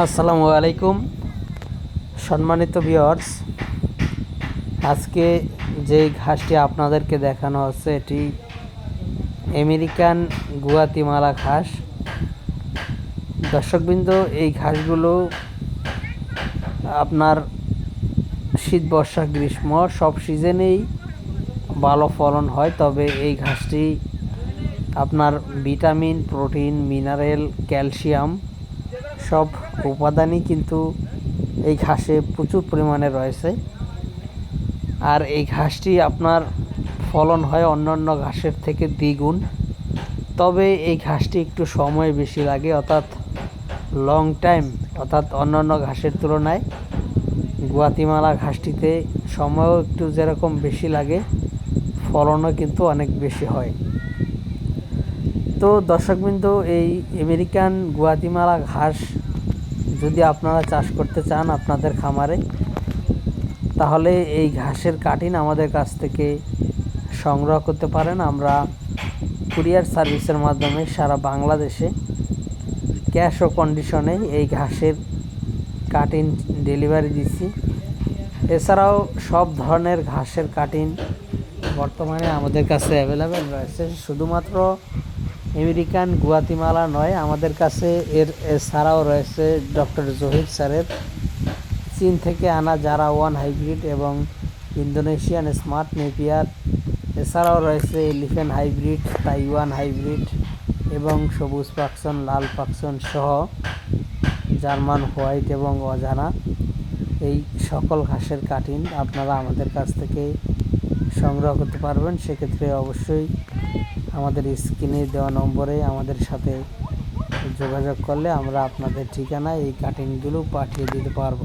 আসসালামু আলাইকুম। সম্মানিত ভিওর্স আজকে যে ঘাসটি আপনাদেরকে দেখানো হচ্ছে, এটি আমেরিকান গুয়াতিমালা ঘাস। দর্শকবৃন্দ, এই ঘাসগুলো আপনার শীত, বর্ষা, গ্রীষ্ম সব সিজনেই ভালো ফলন হয়, তবে এই ঘাসটি আপনার ভিটামিন, প্রোটিন, মিনারেল, ক্যালসিয়াম সব উপাদানই কিন্তু এই ঘাসে প্রচুর পরিমাণে রয়েছে। আর এই ঘাসটি আপনার ফলন হয় অন্যান্য ঘাসের থেকে দ্বিগুণ। তবে এই ঘাসটি একটু সময় বেশি লাগে, অর্থাৎ লং টাইম অর্থাৎ অন্যান্য ঘাসের তুলনায়। গুয়াতিমালা ঘাসটিতে সময়ও একটু যেরকম বেশি লাগে, ফলনও কিন্তু অনেক বেশি হয়। তো দর্শকবৃন্দ, এই আমেরিকান গুয়াতিমালা ঘাস যদি আপনারা চাষ করতে চান আপনাদের খামারে, তাহলে এই ঘাসের কাটিন আমাদের কাছ থেকে সংগ্রহ করতে পারেন। আমরা কুরিয়ার সার্ভিসের মাধ্যমে সারা বাংলাদেশে ক্যাশ ও কন্ডিশনে এই ঘাসের কাটিন ডেলিভারি দিচ্ছি। এছাড়াও সব ধরনের ঘাসের কাটিন বর্তমানে আমাদের কাছে অ্যাভেলেবেল রয়েছে। শুধুমাত্র আমেরিকান গুয়াতিমালা নয়, আমাদের কাছে এর এছাড়াও রয়েছে ডক্টর জহির স্যারের। চীন থেকে আনা যারা ওয়ান হাইব্রিড এবং ইন্দোনেশিয়ান স্মার্ট নেপিয়ার। এছাড়াও রয়েছে এলিফেন্ট হাইব্রিড, তাইওয়ান হাইব্রিড এবং সবুজ পাকসন লাল পাকসন সহ জার্মান, হোয়াইট এবং অজানা। এই সকল ঘাসের কাটিন আপনারা আমাদের কাছ থেকে সংগ্রহ করতে পারবেন, সেক্ষেত্রে অবশ্যই আমাদের স্ক্রিনে দেওয়া নম্বরে আমাদের সাথে যোগাযোগ করলে আমরা আপনাদের ঠিকানায় এই কাটিংগুলো পাঠিয়ে দিতে পারব।